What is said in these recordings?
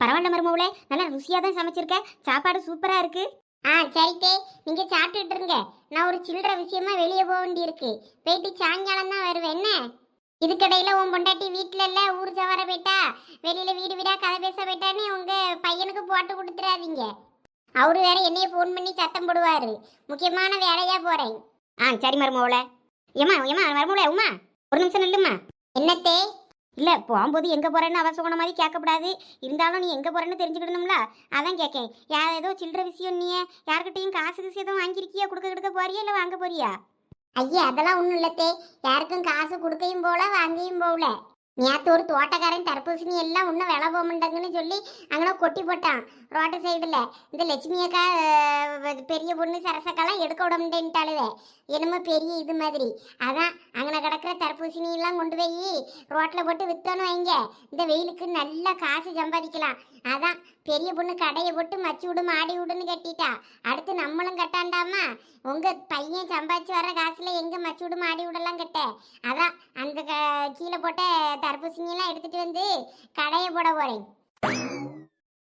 பரவாயில்ல மருமவுளே நல்லா ருசியாக தான் சமைச்சிருக்க. சாப்பாடு சூப்பராக இருக்கு. ஆ சரிட்டே நீங்கள் சாப்பிட்டுட்டு இருங்க நான் ஒரு சில்லற விஷயமா வெளியே போக வேண்டியிருக்கு. போயிட்டு சாயங்காலம் தான் வருவேன். என்ன? இதுக்கடையில் உன் பொண்டாட்டி வீட்டில் இல்லை? ஊர் சவார போயிட்டா? வெளியில் வீடு வீடாக கதை பேச போயிட்டான்னு உங்கள் பையனுக்கு போட்டு கொடுத்துடாதீங்க. அவரு வேற என்னைய ஃபோன் பண்ணி சத்தம் போடுவார். முக்கியமான வேலையாக போகிறேன் ஆ சரி மருமவுளே ஏமா ஏமா மருமவுளே உமா. ஒரு நிமிஷம் நில்லுமா என்னத்தே இல்லை போகும்போது எங்கே போகிறேன்னு அவ சொன்ன மாதிரி கேட்கக்கூடாது. இருந்தாலும் நீ எங்கே போகிறேன்னு தெரிஞ்சுக்கிடணும்ல அதான் கேட்கேன். யார் ஏதோ சில்லற விஷயம் நீ யார்கிட்டையும் காசு கிசு எதுவும் வாங்கியிருக்கியா? கொடுக்க கொடுக்க போறியா? இல்லை வாங்க போறியா? ஐயா அதெல்லாம் ஒன்றும் இல்லத்தே யாருக்கும் காசு கொடுக்கையும் போல வாங்கியும் போகல. நேற்று ஒரு தோட்டக்காரன் தர்பூசணி எல்லாம் இன்னும் விலை போக மாட்டேங்குன்னு சொல்லி அங்கே கொட்டி போட்டான். ரோட்டு சைடில் இந்த லட்சுமி அக்கா பெரிய பொண்ணு சரசக்காலாம் எடுக்க விட முடியன்ட்டாளுவே என்னமோ பெரிய இது மாதிரி. அதான் அங்கே கிடக்கிற தர்பூசணியெல்லாம் கொண்டு போய் ரோட்டில் போட்டு விற்றோன்னு வைங்க. இந்த வெயிலுக்கு நல்ல காசு சம்பாதிக்கலாம். அதான் பெரிய பொண்ணு கடையை போட்டு மச்சி விடு மாடி விடுன்னு கட்டிட்டா. அடுத்து நம்மளும் கட்டாண்டாமா? உங்கள் பையன் சம்பாதிச்சு வர காசில் எங்கே மச்சி விடும் மாடி விடலாம் கட்ட? அதான் அந்த க- கீழே போட்ட தர்பூசணியெல்லாம் எடுத்துகிட்டு வந்து கடையை போட போகிறேன்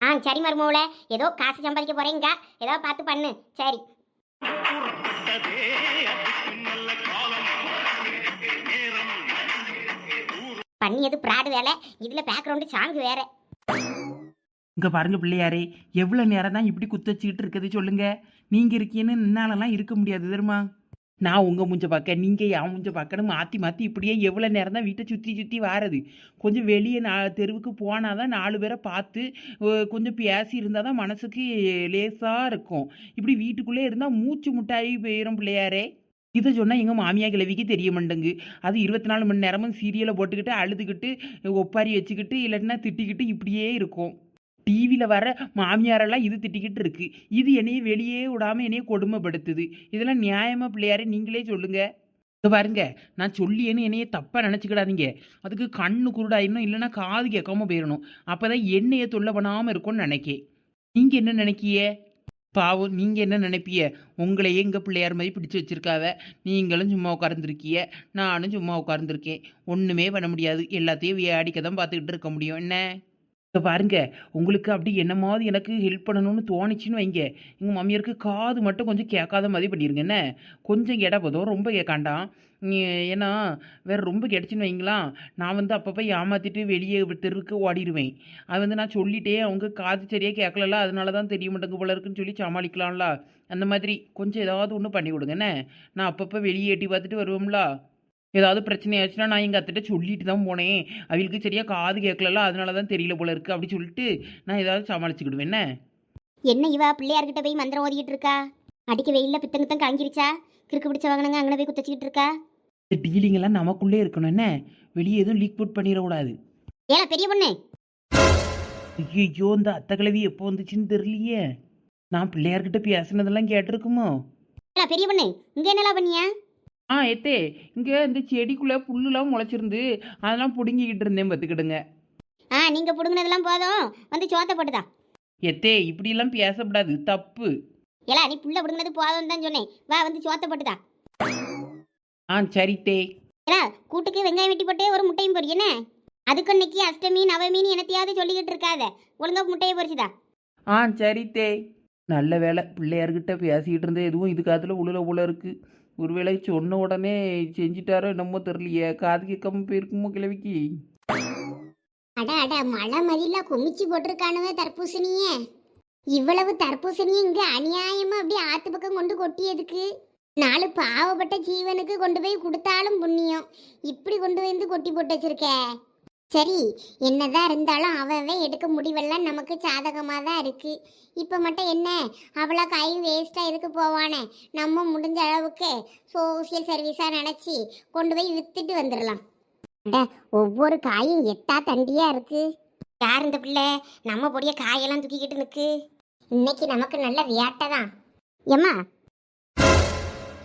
ஆ சரி மருமூல ஏதோ காசு சம்பாதிக்க போறேங்க. ஏதோ பார்த்து பண்ணு. சரி. பண்ணி அதுக்கும் பிராடு பண்ணியது வேலை? இதுல பேக்ரவுண்டு சாங் வேற. இங்க பாருங்க பிள்ளையாரே எவ்வளோ நேரம் தான் இப்படி குத்தச்சிக்கிட்டு இருக்குது சொல்லுங்க. நீங்க இருக்கீன்னு என்னாலலாம் இருக்க முடியாது தெரியுமா? நான் உங்கள் மூஞ்ச பார்க்க நீங்கள் என் மூஞ்ச பார்க்கணும் மாற்றி மாற்றி இப்படியே எவ்வளோ நேரம் தான் வீட்டை சுற்றி சுற்றி வாரது. கொஞ்சம் வெளியே நான் தெருவுக்கு போனால் தான் நாலு பேரை பார்த்து கொஞ்சம் பேசி இருந்தால் தான் மனசுக்கு லேசாக இருக்கும். இப்படி வீட்டுக்குள்ளே இருந்தால் மூச்சு முட்டாயி போயிடும் பிள்ளையாரே. இதை சொன்னால் எங்கள் மாமியா கிழவிக்கு தெரிய மாட்டேங்கு அது இருபத்தி நாலு மணி நேரமும் சீரியலை போட்டுக்கிட்டு அழுதுகிட்டு ஒப்பாரி வச்சுக்கிட்டு இல்லைன்னா திட்டிக்கிட்டு இப்படியே இருக்கும். டிவியில் வர மாமியாரெல்லாம் இது திட்டிக்கிட்டு இருக்கு. இது என்னைய வெளியே விடாமல் என்னைய கொடுமைப்படுத்துது. இதெல்லாம் நியாயமாக பிள்ளையாரே நீங்களே சொல்லுங்க. இங்க பாருங்க நான் சொல்லியேன்னு என்னைய தப்பாக நினச்சிக்கிடாதீங்க. அதுக்கு கண்ணு குருடாயிடணும் இல்லைன்னா காது கேட்காம போயிடணும் அப்போ தான் என்னைய தொல்லை பண்ணாமல் இருக்கும்னு நினைக்கேன் நீங்கள் என்ன நினைக்கிய? பாவம் நீங்கள் என்ன நினைப்பிய? உங்களையே எங்கள் பிள்ளையார் மாதிரி பிடிச்சி வச்சிருக்காவ. நீங்களும் சும்மா உட்கார்ந்துருக்கிய. நானும் சும்மா உட்கார்ந்துருக்கேன். ஒன்றுமே பண்ண முடியாது. எல்லாத்தையும் வியாடிக்க தான் பார்த்துக்கிட்டு இருக்க முடியும். என்ன? இப்போ பாருங்க உங்களுக்கு அப்படி என்னமாவது எனக்கு ஹெல்ப் பண்ணணும்னு தோணுச்சுன்னு வைங்க. எங்கள் மாமியாருக்கு காது மட்டும் கொஞ்சம் கேட்காத மாதிரி பண்ணிடுங்க என்ன? கொஞ்சம் இட போதும். ரொம்ப கேட்காண்டாம் ஏன்னா வேறு ரொம்ப கிடச்சின்னு வைங்களா? நான் வந்து அப்பப்போ ஏமாற்றிட்டு வெளியே தெருக்கு ஓடிடுவேன். அது வந்து நான் சொல்லிட்டே அவங்க காது சரியாக கேட்கலல்ல அதனால தான் தெரிய மாட்டேங்க போல இருக்குன்னு சொல்லி சமாளிக்கலாம்ல. அந்த மாதிரி கொஞ்சம் ஏதாவது ஒன்று பண்ணி கொடுங்க. என்ன? நான் அப்பப்போ வெளியே எட்டி பார்த்துட்டு வருவோம்ல. ஏதாவது பிரச்சனை ஆச்சுன்னா நான் எங்கள் அத்திட்ட சொல்லிட்டு தான் போனேன். அவளுக்கு சரியாக காது கேட்கலல்ல அதனால தான் தெரியல போல இருக்கு அப்படி சொல்லிட்டு நான் ஏதாவது சமாளிச்சுக்கிடுவேன். என்ன? என்ன இவா? பிள்ளையார்கிட்ட போய் மந்திரம் ஓதிக்கிட்டு இருக்கா? அடிக்க வெயில்ல பித்தங்கத்தம் காங்கிருச்சா கிறுக்கு பிடிச்ச வாங்கினங்க அங்கே போய் குத்தச்சிக்கிட்டு இருக்கா? இந்த டீலிங் எல்லாம் நமக்குள்ளே இருக்கணும். என்ன? வெளியே எதுவும் லீக் புட் பண்ணிடக்கூடாது. ஏலா பெரிய பொண்ணு! ஐயோ இந்த அத்தை கிழவி எப்போ வந்துச்சுன்னு தெரியலையே. நான் பிள்ளையார்கிட்ட பேசுனதெல்லாம் கேட்டிருக்குமோ? ஏலா பெரிய பொண்ணு இங்க என்னலா பண்ணியா? ஆ எத்தே இங்கே இந்த செடிக்குள்ளே புல்லுலாம் முளைச்சிருந்து அதெல்லாம் பிடுங்கிக்கிட்டு இருந்தேன் பார்த்துக்கிடுங்க ஆ நீங்க புடுங்கினதெல்லாம் போதும். வந்து சோத்த போட்டுதா எத்தே இப்படியெல்லாம் பேசக்கூடாது தப்பு. ஏலா நீ புள்ள புடுங்கினது போதும் தான் சொன்னேன். வா வந்து சோத்த போட்டுதா ஆ சரி தே. ஏலா கூட்டுக்கு வெங்காயம் வெட்டி போட்டு ஒரு முட்டையும் பொரி என்ன? அதுக்கு இன்னைக்கு அஷ்டமி நவமின்னு என்னத்தையாவது சொல்லிக்கிட்டு இருக்காத. ஒழுங்கா முட்டையை பொரிச்சுதா ஆ சரி தே. நல்ல வேலை பிள்ளையார்கிட்ட பேசிக்கிட்டு இருந்தே எதுவும் இது காத்துல உள்ள போல இருக்கு. ஒருவேளை சொன்ன உடனே செஞ்சிட்டாரோ என்னமோ தெரியலையே. காது கேட்காம போயிருக்குமோ கிழவிக்கு? அட அட மழை மதியில குமிச்சு போட்டிருக்கானுவே தர்பூசணியே. இவ்வளவு தர்பூசணியை இங்க அநியாயமா அப்படியே ஆத்து பக்கம் கொண்டு கொட்டியதுக்கு? நாலு பாவப்பட்ட ஜீவனுக்கு கொண்டு போய் கொடுத்தாலும் புண்ணியம். இப்படி கொண்டு வந்து கொட்டி போட்டு வச்சிருக்கேன் சரி என்னதான் இருந்தாலும் அவவே எடுக்க முடிவெல்லாம் நமக்கு சாதகமாக தான் இருக்கு. இப்போ மட்டும் என்ன? அவ்வளோ காயும் வேஸ்ட்டாக எதுக்கு போவானே? நம்ம முடிஞ்ச அளவுக்கு சோசியல் சர்வீஸாக நினச்சி கொண்டு போய் வித்துட்டு வந்துடலாம் ஒவ்வொரு காயும் எட்டா தண்டியாக இருக்கு. யார் இந்த பிள்ளை? நம்ம பொடிய காயெல்லாம் தூக்கிக்கிட்டு நிற்கு இன்னைக்கு நமக்கு நல்ல வியாட்டை தான் ஏம்மா?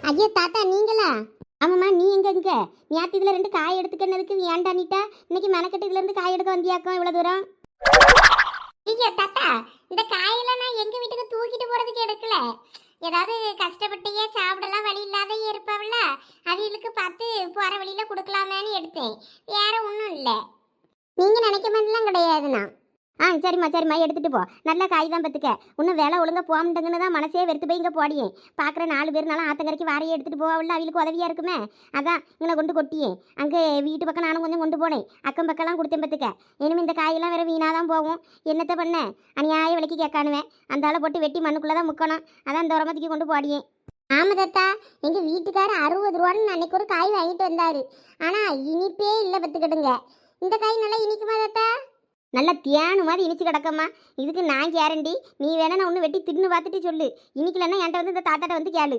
ஐயோ தாத்தா நீங்களா? ஆமாம்மா நீ எங்க இங்க நேற்று இதுல ரெண்டு காய் எடுத்துக்கிறதுக்கு வேண்டானிட்டா இன்னைக்கு மெனக்கட்டு இதுல இருந்து காய் எடுக்க வந்தியாக்கும் இவ்வளவு தூரம்? ஐயோ தாத்தா இந்த காயெல்லாம் நான் எங்க வீட்டுக்கு தூக்கிட்டு போறதுக்கு எடுக்கல. ஏதாவது கஷ்டப்பட்டியே சாப்பிடலாம் வழி இல்லாத இருப்பாவில்ல அவங்களுக்கு பார்த்து போற வழியில கொடுக்கலாமேன்னு எடுத்தேன். வேற ஒன்றும் இல்லை. நீங்க நினைக்க மாதிரிலாம் கிடையாதுண்ணா. ஆ சரிம்மா சரிம்மா எடுத்துகிட்டு போ. நல்ல காய் தான் பத்துக்க. இன்னும் விலை ஒழுங்காக போகமுண்டுங்கன்னு தான் மனசே வெறுத்து போய் இங்கே போடியே. பார்க்குற நாலு பேர்னாலும் ஆத்தங்கரைக்கு வாரையே எடுத்துகிட்டு போவாவில் அவளுக்கு உதவியாக இருக்குமே? அதான் இங்கே கொண்டு கொட்டியே. அங்கே வீட்டு பக்கம் நானும் கொஞ்சம் கொண்டு போனேன். அக்கம் பக்கம்லாம் கொடுத்தேன் பத்துக்க. இனிமே இந்த காயெல்லாம் வேற வீணாக தான் போகும். என்னத்த பண்ண? அநியாய விலைக்கு கேட்கானுவேன் அந்த ஆளை போட்டு வெட்டி மண்ணுக்குள்ளே தான் முக்கணும். அதான் தூரமத்துக்கு கொண்டு போடியே. ஆமாம் தாத்தா. எங்கள் வீட்டுக்காரர் அறுபது ரூபான்னு அன்னைக்கு ஒரு காய் வாங்கிட்டு வந்தார். ஆனால் இனிப்பே இல்லை பத்துக்கிடுங்க. இந்த காய் நல்லா இனிக்குமா தாத்தா? நல்லா தியானு மாதிரி இனிச்சு கிடக்கம்மா. இதுக்கு நான் கேரண்டி நீ வேணா நான் ஒன்று வெட்டி தின்னு பார்த்துட்டு சொல்லு. இனிக்கலன்னா என்கிட்ட வந்து இந்த தாத்தாட்ட வந்து கேளு.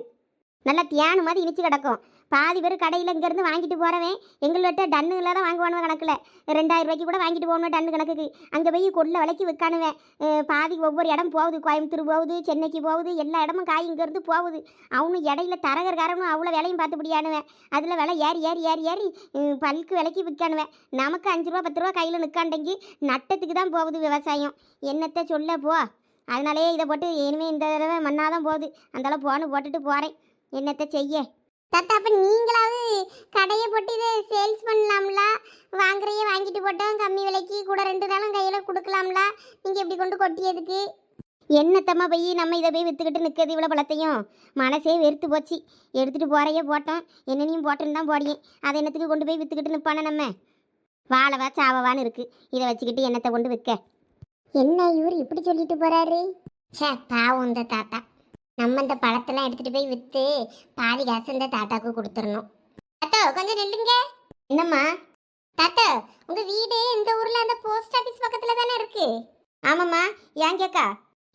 நல்லா தியானு மாதிரி இனிச்சு கிடக்கும். பாதி பேர் கடையில் இங்கேருந்து வாங்கிட்டு போகிறவன் எங்கள்கிட்ட டன்னுல தான் வாங்குவானுவ கணக்கில். ரெண்டாயிரம் ரூபாய்க்கு கூட வாங்கிட்டு போகணும் டன்னு கணக்குக்கு. அங்கே போய் கொள்ள விலைக்கு விற்கானுவேன். பாதி ஒவ்வொரு இடம் போகுது. கோயம்புத்தூர் போகுது சென்னைக்கு போகுது எல்லா இடமும் காய் இங்கேருந்து போகுது. அவனும் இடையில தரகர்காரனும் அவ்வளோ விலையும் பார்த்துப்படியானுவேன் அதில் விலை ஏறி ஏறி ஏறி ஏறி பல்க்கு விலைக்கு விற்கானுவேன். நமக்கு அஞ்சு ரூபா பத்து ரூபா கையில் நிற்காண்டங்கி நட்டத்துக்கு தான் போகுது விவசாயம். என்னத்தை சொல்ல போ. அதனாலே இதை போட்டு இனிமேல் இந்த தடவை மண்ணாதான் போகுது. அந்தளவு போன்னு போட்டுட்டு போகிறேன் என்னத்தை செய்ய? தாத்தா அப்போ நீங்களாவது கடையை போட்டு இதை சேல்ஸ் பண்ணலாம்ல? வாங்குறையே வாங்கிட்டு போட்டோம் கம்மி விலைக்கு கூட ரெண்டு நாளும் கையில் கொடுக்கலாம்ல? நீங்கள் இப்படி கொண்டு கொட்டியதுக்கு? என்னத்தம்மா போய் நம்ம இதை போய் விற்றுக்கிட்டு நிற்கிறது இவ்வளோ பழத்தையும்? மனசே வெறுத்து போச்சு. எடுத்துகிட்டு போறையே போட்டோம். என்னனையும் போட்டுன்னு தான் போடியேன் அதை என்னத்துக்கு கொண்டு போய் விற்றுக்கிட்டு நிற்பானே நம்ம? வாழவா சாவவான்னு இருக்கு. இதை வச்சுக்கிட்டு என்னத்தை கொண்டு விற்க? என்ன இவர் இப்படி சொல்லிட்டு போறாரு? சே பாவம் இந்த தாத்தா. நம்ம இந்த பழத்தெல்லாம் எடுத்துட்டு போய் விற்று பாதி காசு இந்த தாத்தாக்கு கொடுத்துடணும் தாத்தா கொஞ்சம் நில்லுங்க. என்னம்மா? தாத்தா உங்க வீடு இந்த ஊர்ல அந்த போஸ்ட் ஆபீஸ் பக்கத்துல தானே இருக்கு? ஆமாம்மா. ஏன் கேக்கா?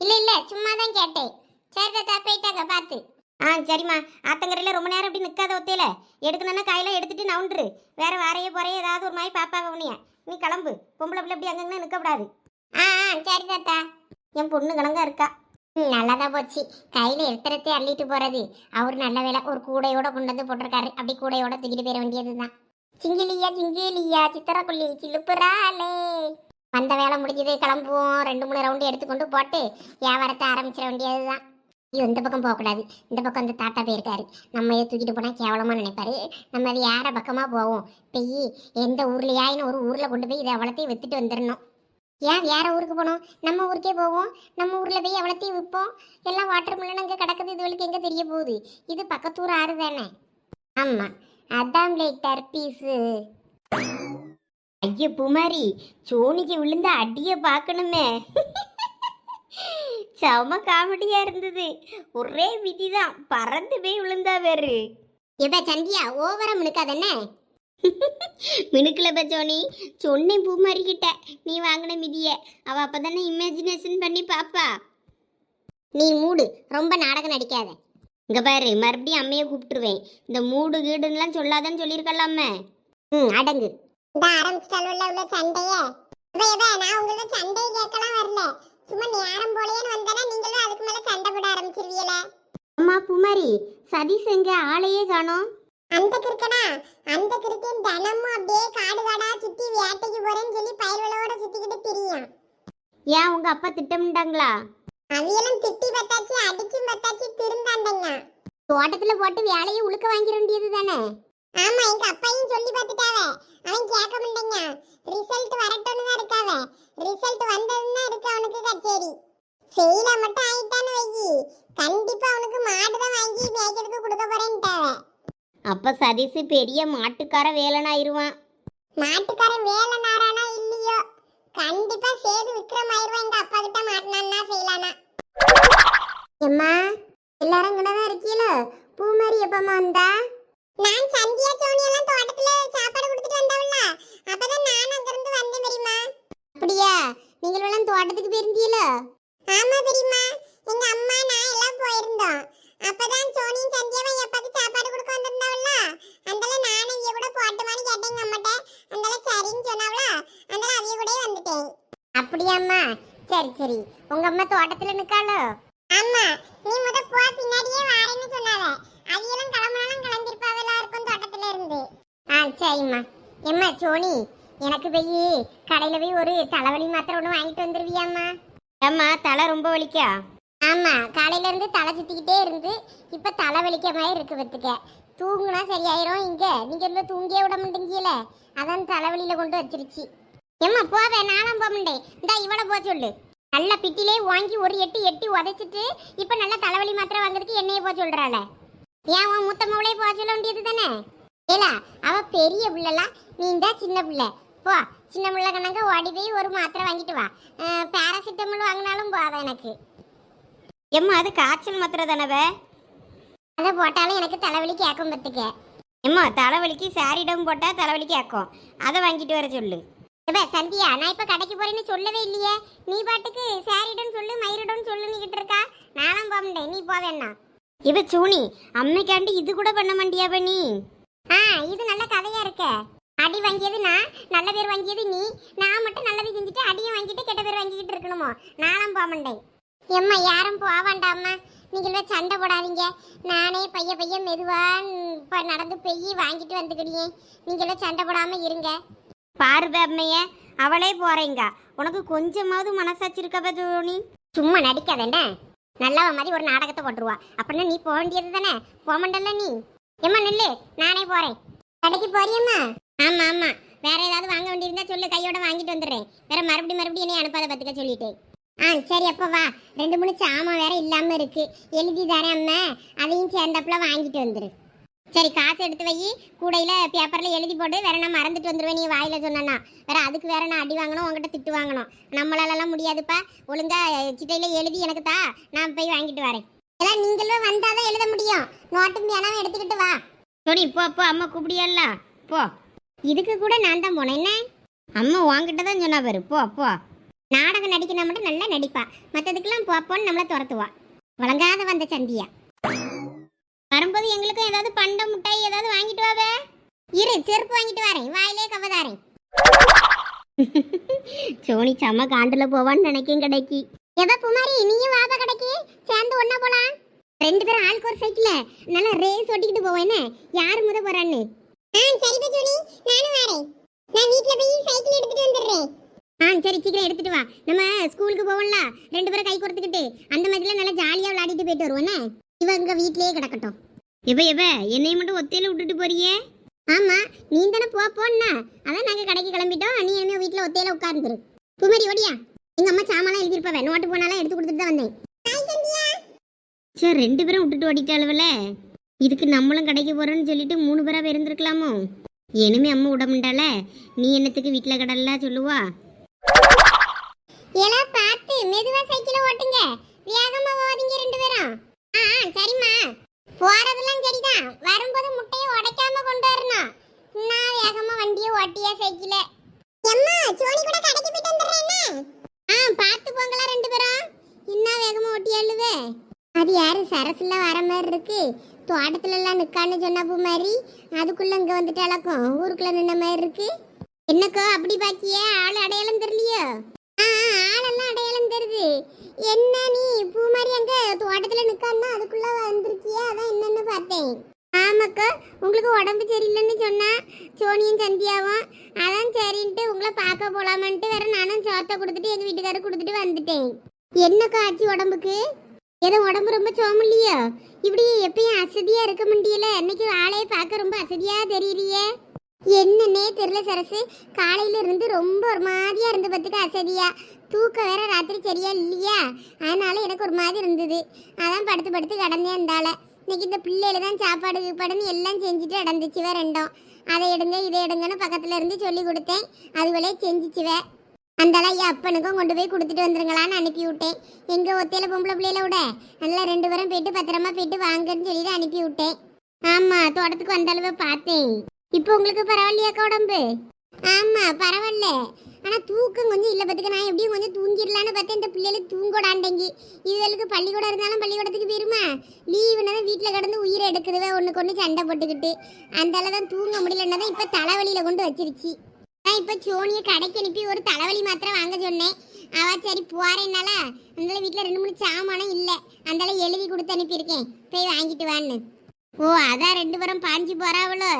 இல்ல இல்ல சும்மா தான் கேட்டேன். சரி தாத்தா போயிட்டாங்க பார்த்து ஆ சரிம்மா. ஆத்தங்கரையில் ரொம்ப நேரம் அப்படி நிற்காத ஒத்தையில. எடுக்கணும்னா காயெல்லாம் எடுத்துட்டு நவுண்டுரு வேற வாரையே போறையே ஏதாவது ஒரு மாதிரி பாப்பாங்க உன்னைய. நீ கிளம்பு. பொம்பளை பிள்ளை அப்படி அங்கங்கே நிற்கக்கூடாது ஆ ஆ சரி தாத்தா. என் பொண்ணு கணங்கா இருக்கா? நல்லதா போச்சு. கையில எடுத்துறதே அள்ளிட்டு போறது. அவர் நல்ல வேலை ஒரு கூடையோட கொண்டு வந்து போட்டிருக்காரு. அப்படி கூடையோட தூக்கிட்டு போயிட வேண்டியதுதான். சிங்கிலியா சிங்கிலியா சித்திரக்குள்ளி சிலுப்புறாளே வந்த வேலை முடிஞ்சது கிளம்புவோம். ரெண்டு மூணு ரவுண்டு எடுத்துக்கொண்டு போட்டு வியாபாரத்தை ஆரம்பிச்சிட வேண்டியதுதான். ஐயோ இந்த பக்கம் போகக்கூடாது. இந்த பக்கம் அந்த தாத்தா போயிருக்காரு. நம்ம இதை தூக்கிட்டு போனால் கேவலமாக நினைப்பாரு. நம்ம அது யார பக்கமாக போவோம். பெய் எந்த ஊர்லையாயின்னு ஒரு ஊரில் கொண்டு போய் இதை அவ்வளோத்தையும் வித்துட்டு வந்துடணும். ஏன் வேற ஊருக்கு போனோம்? நம்ம ஊருக்கே போவோம். நம்ம ஊரில் போய் எவ்வளோத்தையும் விற்போம். எல்லாம் வாட்டர் மில்லன் அங்கே கிடக்குது. இதுவளுக்கு எங்கே தெரிய போகுது? இது பக்கத்தூர் ஆறு தானே? ஆமாம் அதான் லேட்டர் பீஸு ஐயோ புமாரி சோனிக்கு விழுந்த அடியை பார்க்கணுமே. செம காமெடியா இருந்தது. ஒரே விதிதான். பறந்து போய் விழுந்தா வேறு. எப்ப சந்தியா ஓவரம் முழுக்காதண்ணே மினுக்கல பச்சோனி சொன்னேன் பூமாரி கிட்ட நீ வாங்கின மிதிய. அவ அப்பதானே இமேஜினேஷன் பண்ணி பாப்பா. நீ மூடு. ரொம்ப நாடகம் நடிக்காத. இங்க பாரு மறுபடியும் அம்மையை கூப்பிட்டுருவேன். இந்த மூடு கீடுன்னெலாம் சொல்லாதன்னு சொல்லியிருக்கலாமே ம் அடங்கு. இந்த ஆரம்பிச்சிட்டாலும் உள்ள சண்டைய. நான் உங்களோட சண்டையை கேட்கலாம் வரல. சும்மா நேரம் போலேன்னு வந்தனா நீங்களும் அதுக்கு மேல சண்டை போட ஆரம்பிச்சிருவீல அம்மா புமாரி சதீஷ் எங்க ஆளையே காணோம். அந்த கிறுக்கனா? அந்த கிறுக்கன் தினமும் அப்படியே காடு காடா சுத்தி வேட்டைக்கு போறேன்னு சொல்லி பயிர்களோட சுத்திக்கிட்டு திரியும். ஏன் உங்க அப்பா திட்டமிட்டாங்களா? அவியெல்லாம் திட்டி பத்தாச்சு அடிச்சும் பத்தாச்சு திருந்தாண்டங்க. தோட்டத்துல போட்டு வேலையை உழுக்க வாங்கிட வேண்டியது தானே? ஆமா எங்க அப்பையும் சொல்லி பார்த்துட்டாவ. அவன் கேட்க மாட்டேங்க. ரிசல்ட் வரட்டும்னு தான் இருக்காவ. ரிசல்ட் வந்ததுன்னா இருக்கு அவனுக்கு கச்சேரி. ஃபெயில மட்டும் ஆயிட்டான்னு வைக்கி கண்டிப்பா அவனுக்கு மாடு தான் வாங்கி மேய்க்கிறதுக்கு கொடுக்க போறேன்ட்டாவ. அப்ப சதீஷ் பெரிய மாட்டுக்கார வேலனாயிருவான். மாட்டுக்காரன் வேலனாரானா இல்லையோ? கண்டிப்பா சேது விக்ரம் ஆயிருவான் எங்க அப்பா கிட்ட மாட்டினான்னா செய்யலானா? எம்மா எல்லாரும் இங்கதான் இருக்கீல பூமாரி எப்பமா வந்தா? நான் சந்தியா சோனி எல்லாம் தோட்டத்துல சாப்பாடு கொடுத்துட்டு வந்தவள்ல அப்பதான் நான் அங்க இருந்து வந்தேன் பெரியம்மா. அப்படியா? நீங்கள் எல்லாம் தோட்டத்துக்கு போயிருந்தீல ஆமா பெரியம்மா. எங்க அம்மா நான் எல்லாம் போயிருந்தோம். அப்பதான் சோனியும் சந்தியாவும் எப்பாக்கு சாப்பாடு கொடுக்க வந்திருந்தாவள்ல அந்தால நானும் இவ கூட போட்டுமான்னு கேட்டேன் அம்மாட்ட. அந்தால சரின்னு சொன்னாவளா அந்தால அவிய கூடயே வந்துட்டேன். அப்படியாம்மா. சரி சரி. உங்க அம்மா தோட்டத்துல நிக்காளோ? ஆமா நீ முத போ பின்னாடியே வாரேன்னு சொன்னாவ. அவியெல்லாம் கிளம்பினாலும் கிளம்பிருப்பாவெல்லாம் இருக்கும் தோட்டத்துல இருந்து. ஆ சரிம்மா. எம்மா சோனி எனக்கு போய் கடையில போய் ஒரு தலைவலி மாத்திரை ஒன்று வாங்கிட்டு வந்துருவியாம்மா? ஏம்மா தலை ரொம்ப வலிக்கா? ஆமா காலையில இருந்து தலை சுத்திக்கிட்டே இருந்து இப்ப தலை வலிக்க மாதிரி இருக்கு பத்துக்க. தூங்குனா சரியாயிரும் இங்க. நீங்க இருந்து தூங்கியே விட மாட்டேங்கல. அதான் தலைவலியில கொண்டு வச்சிருச்சு. எம்மா போவே நானும் போக மாட்டேன். இந்தா இவளை போக சொல்லு. நல்ல பிட்டிலே வாங்கி ஒரு எட்டு எட்டி உதைச்சிட்டு இப்போ நல்ல தலைவலி மாத்திரை வாங்குறதுக்கு என்னைய போக சொல்றாள. ஏன் உன் மூத்த மவளே போக சொல்ல வேண்டியது தானே? ஏலா அவ பெரிய பிள்ளைலாம் நீ இந்த சின்ன பிள்ளை. போ சின்ன பிள்ளை கணக்க ஓடி போய் ஒரு மாத்திரை வாங்கிட்டு வா. பேராசிட்டமல் வாங்கினாலும் போதும் எனக்கு. எம்மா அது காய்ச்சல் மாத்திரை தானவே அதை போட்டாலும் எனக்கு தலைவலி கேட்கும் பத்துக்க எம்மா தலைவலிக்கு சாரிடம் போட்டால் தலைவலி கேட்கும். அதை வாங்கிட்டு வர சொல்லு. இப்ப சந்தியா நான் இப்ப கடைக்கு போறேன்னு சொல்லவே இல்லையே. நீ பாட்டுக்கு சாரிடன் சொல்லு மயிரிடம் சொல்லுன்னுகிட்டு இருக்கா? நானும் போக முடியேன் நீ போவேன்னா இவ சூனி அம்மைக்காண்டி இது கூட பண்ண மாட்டியாவ நீ? ஆ இது நல்ல கதையா இருக்க. அடி வாங்கியது நான் நல்ல பேர் வாங்கியது நீ. நான் மட்டும் நல்லது செஞ்சுட்டு அடியும் வாங்கிட்டு கெட்ட பேர் வாங்கிக்கிட்டு இருக்கணுமோ? நானும் போக மாட்டேன். எம்மா யாரும் போக வேண்டாம்மா நீங்களே சண்டை போடாதீங்க. நானே பைய பைய மெதுவா ம், இப்ப நடந்து போய் வாங்கிட்டு வந்துக்கிடியே நீங்களே சண்டை போடாம இருங்க. பாருப அம்மைய அவளே போறேங்க. உனக்கு கொஞ்சமாவது மனசாட்சி இருக்கவ சோனி சும்மா நடிக்காதேண்ட. நல்லவ மாதிரி ஒரு நாடகத்தை போட்டுருவா. அப்படின்னா நீ போக வேண்டியது தானே? போக மாட்டல்ல நீ? ஏம்மா நில்லு. நானே போறேன். கடைக்கு போறியம்மா? ஆமா ஆமா. வேற ஏதாவது வாங்க வேண்டியிருந்தா சொல்லு. கையோட வாங்கிட்டு வந்துடுறேன். வேற மறுபடியும் மறுபடியும் என்னை அனுப்பாத பத்துக்க சொல்லிட்டேன் ஆ சரி அப்போ வா. ரெண்டு மூணு சாமான் வேற இல்லாம இருக்கு. எழுதி தரேன் அம்மா. அதையும் சேர்ந்தப்பல வாங்கிட்டு வந்துரு. சரி காசு எடுத்து வை. கூடையில பேப்பரில் எழுதி போட்டு வேற நான் மறந்துட்டு வந்துடுவேன் நீ வாயில் சொன்னா வேற அதுக்கு வேற நான் அடி வாங்கணும் உங்ககிட்ட திட்டு வாங்கணும். நம்மளாலலாம் முடியாதுப்பா. ஒழுங்கா சிட்டையில் எழுதி எனக்கு தா. நான் போய் வாங்கிட்டு வரேன். எல்லாம் நீங்களும் வந்தால் தான் எழுத முடியும். நோட்டும் பேனாவும் எடுத்துக்கிட்டு வா. சரி போ போ. அம்மா கூப்பிடியல்ல. போ. இதுக்கு கூட நான் தான் போனேன். என்ன? அம்மா உங்ககிட்ட தான் சொன்னா பாரு. போ போ. நாடகம் நடிக்கணும் மட்டும் நல்லா நடிப்பா. மற்றதுக்கெல்லாம் போப்போன்னு நம்மளை துரத்துவா. வழங்காத வந்த சந்தியா. வரும்போது எங்களுக்கும் ஏதாவது பண்டம் முட்டாய் ஏதாவது வாங்கிட்டு வாவே. இரு செருப்பு வாங்கிட்டு வரேன். வாயிலே கவதாரேன். சோனி செம்ம காண்டுல போவான்னு நினைக்கும் கடைக்கு. எதோ குமாரி நீயும் வாபா கடைக்கு. சேர்ந்து ஒண்ணா போலாம். ரெண்டு பேரும் ஆளுக்கு ஒரு சைக்கிள்ல நல்லா ரேஸ் ஓட்டிக்கிட்டு போவோம் என்ன? யார் முத போறான்னு? ஆ சரி சோனி. நானும் வரேன். நான் வீட்ல போய் சைக்கிள் எடுத்துட்டு வந்துடுறேன். ஆ சரி சீக்கிரம் எடுத்துட்டு வா. நம்ம ஸ்கூலுக்கு போவோம்ல? ரெண்டு பேரும் கை கொடுத்துக்கிட்டு அந்த மாதிரிலாம் நல்லா ஜாலியா விளையாடிட்டு போயிட்டு வருவோம் என்ன? இவங்க வீட்லயே கிடக்கட்டும். இவ இவ என்னைய மட்டும் ஒத்தையில விட்டுட்டு போறியே? ஆமா நீ தானே போ போன்னா. அதான் நாங்க கடைக்கு கிளம்பிட்டோம். நீ இனிமே வீட்ல ஒத்தையில உட்கார்ந்துரு. குமரி ஓடியா? எங்க அம்மா சாமான்லாம் எழுதிருப்பாவே நோட்டு போனாலாம் எடுத்து கொடுத்துட்டு தான் வந்தேன். சரி ரெண்டு பேரும் விட்டுட்டு ஓடிட்டாளுவல இதுக்கு நம்மளும் கடைக்கு போறோம்னு சொல்லிட்டு மூணு பேரா இருந்திருக்கலாமோ இனிமே அம்மா விட நீ என்னத்துக்கு வீட்டில் கடல்லாம் சொல்லுவா? எல்லாம் பார்த்து மெதுவா சைக்கிள் ஓட்டுங்க. வேகமா போவீங்க ரெண்டு பேரும். ஆ ஆ, சரிம்மா. போறதெல்லாம் சரிதான். வரும்போது முட்டையை உடைக்காம கொண்டு வரணும். நான் வேகமா வண்டியை ஓட்டியா சைக்கிள. எம்மா சோனி கூட கடைக்கு போயிட்டு வந்துடுறேன் ஆ பார்த்து போங்களா ரெண்டு பேரும். இன்னும் வேகமா ஓட்டியாளுவே அது யாரு சரசுல வர மாதிரி இருக்கு? தோட்டத்துல எல்லாம் நிக்கான்னு சொன்னப்போ மாதிரி அதுக்குள்ள இங்க வந்துட்டு அளக்கும் ஊருக்குள்ள நின்ன மாதிரி இருக்கு. என்னக்கோ அப்படி பாக்கியே ஆள் அடையாளம் தெரியலையோ? ஆளெல்லாம் அடையாளம் தெரியுது என்ன நீ பூ மாதிரி அங்க தோட்டத்துல நிக்கான்னா அதுக்குள்ள வந்திருக்கியே? அதான் என்னன்னு பார்த்தேன். ஆமாக்கா உங்களுக்கு உடம்பு சரியில்லைன்னு சொன்னா சோனியும் சந்தியாவும். அதான் சரின்ட்டு உங்களை பார்க்க போலாமான்ட்டு வேற நானும் சோத்தை கொடுத்துட்டு எங்க வீட்டுக்காரர் கொடுத்துட்டு வந்துட்டேன். என்னக்கா ஆச்சு உடம்புக்கு? ஏதோ உடம்பு ரொம்ப சோமில்லையோ இப்படி எப்பயும் அசதியா இருக்க முடியல. இன்னைக்கு ஆளையே பார்க்க ரொம்ப அசதியா தெரியலையே என்னன்னே தெரியல சரசு. காலையில இருந்து ரொம்ப ஒரு மாதிரியா இருந்து பார்த்துக்க அசதியா. தூக்கம் வேற ராத்திரி சரியா இல்லையா? அதனால எனக்கு ஒரு மாதிரி இருந்தது. அதான் படுத்து படுத்து கடந்தே இருந்தால இன்னைக்கு இந்த பிள்ளையில தான் சாப்பாடு கீப்பாடுன்னு எல்லாம் செஞ்சுட்டு நடந்துச்சுவே ரெண்டும். அதை எடுங்க இதை எடுங்கன்னு பக்கத்துல இருந்து சொல்லி கொடுத்தேன். அதுவளே செஞ்சிச்சுவ. அந்தால என் அப்பனுக்கும் கொண்டு போய் கொடுத்துட்டு வந்துருங்களான்னு அனுப்பி விட்டேன் எங்க ஒத்தையில பொம்பளை பிள்ளையில விட? நல்லா ரெண்டு பேரும் போயிட்டு பத்திரமா போயிட்டு வாங்கன்னு சொல்லிட்டு அனுப்பி விட்டேன் ஆமா தோட்டத்துக்கு வந்த அளவு பார்த்தேன். இப்போ உங்களுக்கு பரவாயில்லையாக்கா உடம்பு? ஆமா பரவாயில்ல. ஆனா தூக்கம் கொஞ்சம் இல்ல பத்துக்க. நான் எப்படியும் கொஞ்சம் தூங்கிடலான்னு பார்த்தேன். இந்த பிள்ளைகளுக்கு தூங்கோடாண்டேங்கி இதுகளுக்கு பள்ளிக்கூடம் இருந்தாலும் பள்ளிக்கூடத்துக்கு போயிருமா? லீவுனா வீட்டில் கிடந்து உயிரை எடுக்குதுவே ஒண்ணுக்கு ஒன்று சண்டை போட்டுக்கிட்டு. அந்த தான் தூங்க முடியலன்னா தான் இப்போ தலைவலியில கொண்டு வச்சிருச்சு. நான் இப்போ சோனியை கடைக்கு அனுப்பி ஒரு தலைவலி மாத்திரை வாங்க சொன்னேன். அவ சரி போறேன்னால அந்த வீட்டில் ரெண்டு மூணு சாமானும் இல்லை. அந்த எழுதி கொடுத்து அனுப்பியிருக்கேன். போய் வாங்கிட்டு வான்னு. ஓ அதான் ரெண்டு பேரும் பாஞ்சு போறாவளோ.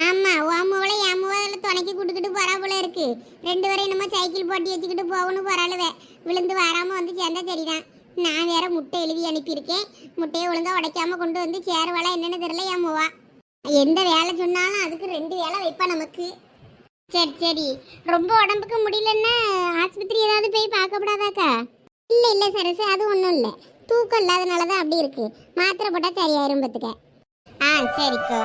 ஆமா ஓமவளை ஏமவளை துணைக்கி கூட்டுக்கிட்டு போறா போல இருக்கு. ரெண்டு பேரும் என்னமோ சைக்கிள் போட்டி வச்சுக்கிட்டு போகணும் போறாளுவே. விழுந்து வராம வந்து சேர்ந்தா சரிதான். நான் வேற முட்டை எழுதி அனுப்பியிருக்கேன். முட்டையை ஒழுங்கா உடைக்காம கொண்டு வந்து சேருவாளா என்னன்னு தெரியல ஏமுவா எந்த வேலை சொன்னாலும் அதுக்கு ரெண்டு வேலை வைப்பா நமக்கு. சரி சரி. ரொம்ப உடம்புக்கு முடியலன்னா ஆஸ்பத்திரி ஏதாவது போய் பார்க்கப்படாதாக்கா? இல்லை இல்லை சரசு அது ஒன்றும் இல்லை. தூக்கம் இல்லாதனால தான் அப்படி இருக்கு. மாத்திரை போட்டால் சரியாயிரும் பார்த்துக்க ஆ சரிக்கா